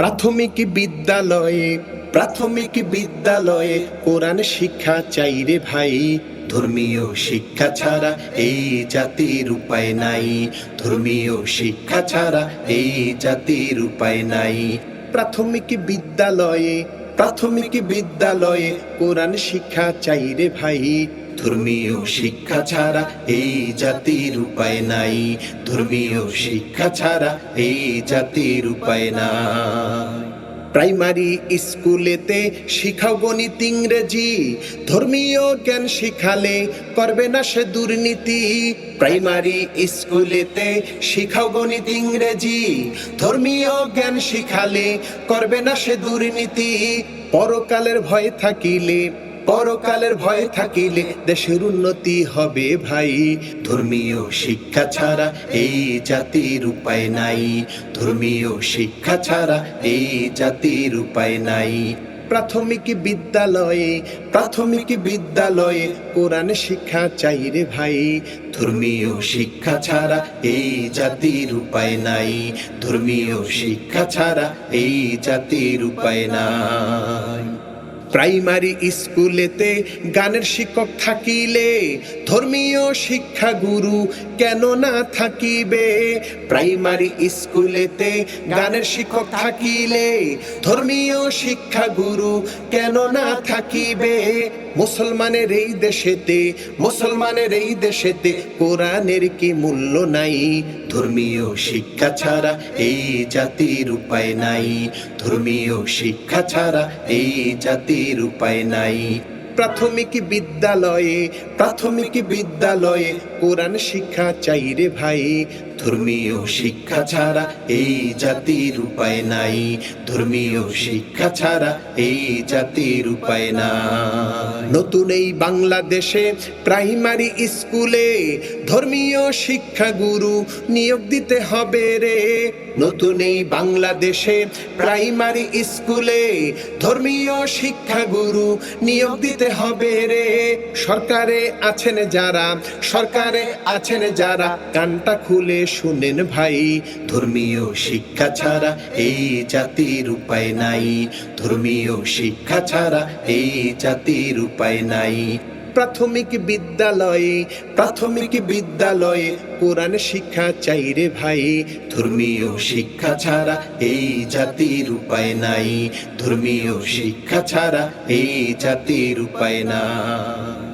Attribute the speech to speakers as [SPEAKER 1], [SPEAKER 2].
[SPEAKER 1] প্রাথমিক বিদ্যালয়ে প্রাথমিক বিদ্যালয়ে কোরআন শিক্ষা চাই রে ভাই। ধর্মীয় শিক্ষা ছাড়া এই জাতির উপায় নাই। ধর্মীয় শিক্ষা ছাড়া এই জাতির উপায় নাই। প্রাথমিক বিদ্যালয়ে প্রাথমিক বিদ্যালয়ে কোরআন শিক্ষা চাই রে ভাই। ধর্মীয় শিক্ষা ছাড়া এই জাতির উপায় নাই। ধর্মীয় শিক্ষা ছাড়া এই জাতির উপায় নাই। প্রাইমারি স্কুলেতে শিখাও গণিত ইংরেজি, ধর্মীয় জ্ঞান শিখালে করবে না সে দুর্নীতি। প্রাইমারি স্কুলেতে শিখাও গণিত ইংরেজি, ধর্মীয় জ্ঞান শিখালে করবে না সে দুর্নীতি। পরকালের ভয় থাকিলে পরকালের ভয় থাকিলে দেশের উন্নতি হবে ভাই। ধর্মীয় শিক্ষা ছাড়া এই জাতির উপায় নাই। ধর্মীয় শিক্ষা ছাড়া এই জাতির উপায় নাই। প্রাথমিক বিদ্যালয়ে প্রাথমিক বিদ্যালয়ে কোরআন শিক্ষা চাই রে ভাই। ধর্মীয় শিক্ষা ছাড়া এই জাতির উপায় নাই। ধর্মীয় শিক্ষা ছাড়া এই জাতির উপায় নাই। প্রাইমারি স্কুলেতে গানের শিক্ষক থাকিলে, ধর্মীয় শিক্ষা গুরু কেন না থাকিবে? প্রাইমারি স্কুলেতে গানের শিক্ষক থাকিলে, ধর্মীয় শিক্ষা গুরু কেন না থাকিবে? মুসলমানের এই দেশেতে, মুসলমানের এই দেশেতে কোরআনের কি মূল্য নাই? ধর্মীয় শিক্ষা ছাড়া এই জাতির উপায় নাই। ধর্মীয় শিক্ষা ছাড়া এই জাতির উপায় নাই। প্রাথমিক বিদ্যালয়ে প্রাথমিক বিদ্যালয়ে কোরআন শিক্ষা চাই রে ভাই। ধর্মীয় শিক্ষা ছাড়া এই জাতির উপায় নাই। ধর্মীয় শিক্ষা ছাড়া এই জাতির উপায় নাই। নতুন এই বাংলাদেশে প্রাইমারি স্কুলে ধর্মীয় শিক্ষা গুরু নিয়োগ দিতে হবে রে। নতুন এই বাংলাদেশে প্রাইমারি স্কুলে ধর্মীয় শিক্ষা গুরু নিয়োগ দিতে হবে রে? সরকারে আছেন যারা, সরকারে আছেন যারা, কানটা খুলে শুনেন ভাই, ধর্মীয় শিক্ষা ছাড়া এই জাতির উপায় নাই, ধর্মীয় শিক্ষা ছাড়া এই জাতির উপায় নাই। প্রাথমিক বিদ্যালয়ে প্রাথমিক বিদ্যালয়ে। কোরআন শিক্ষা চাই রে ভাই, ধর্মীয় শিক্ষা ছাড়া এই জাতির উপায় নাই। ধর্মীয় শিক্ষা ছাড়া এই জাতির উপায় নাই।